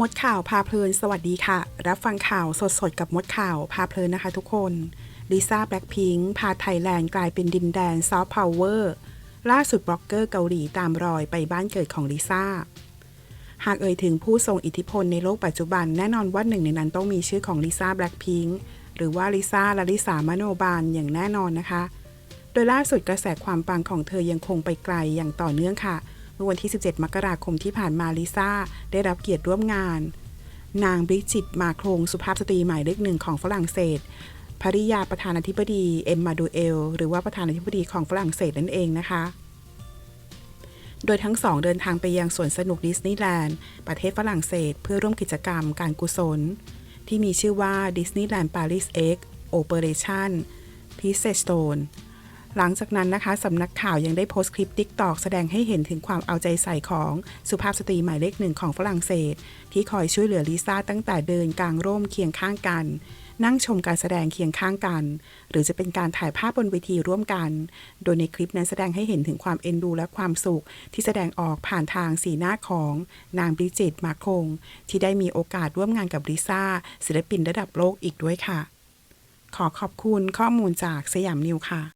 มดข่าวพาเพลิน สวัสดีค่ะ รับฟังข่าวสดๆ กับมดข่าวพาเพลินนะคะทุกคนลิซ่าแบล็ k พิงค์พาไทยแลนด์กลายเป็นดินแดนซอฟต์พาวเวอร์ล่าสุดบล็อกเกอร์เกาหลีตามรอยไปบ้านเกิดของลิซ่า หากเอ่ยถึงผู้ทรงอิทธิพลในโลกปัจจุบันแน่นอนว่าหนึ่งในนั้นต้องมีชื่อของลิซ่าแบล็ k พิงค์หรือว่าลิซ่าลาลิสามโนบาลอย่างแน่นอนนะคะ โดยล่าสุดกระแสความปังของเธอยังคงไปไกลอย่างต่อเนื่องค่ะเมื่อวันที่ 17 มกราคมที่ผ่านมาลิซ่าได้รับเกียรติร่วมงาน นางบริจิตมาโครงสุภาพสตรีหมายเลขหนึ่งของฝรั่งเศสภริยาประธานาธิบดีเอ็มมาดูเอล หรือว่าประธานาธิบดีของฝรั่งเศสนั่นเองนะคะ โดยทั้งสองเดินทางไปยังสวนสนุกดิสนีย์แลนด์ประเทศฝรั่งเศส เพื่อร่วมกิจกรรมการกุศล ที่มีชื่อว่า Disneyland Paris X Operation p i z e Stone หลังจากนั้นนะคะสำนักข่าวยังได้โพสต์คลิป TikTok แสดงให้เห็นถึงความเอาใจใส่ของสุภาพสตรีหมายเลขหนึ่งของฝรั่งเศส ที่คอยช่วยเหลือลิซ่าตั้งแต่เดินกลางร่มเคียงข้างกัน นั่งชมการแสดงเคียงข้างกัน หรือจะเป็นการถ่ายภาพบนเวทีร่วมกัน โดยในคลิปนั้นแสดงให้เห็นถึงความเอ็นดูและความสุข ที่แสดงออกผ่านทางสีหน้าของนางบริจิตมาคง ที่ได้มีโอกาสร่วมงานกับลิซ่าศิลปินระดับโลกอีกด้วยค่ะ ขอขอบคุณข้อมูลจากสยามนิวค่ะ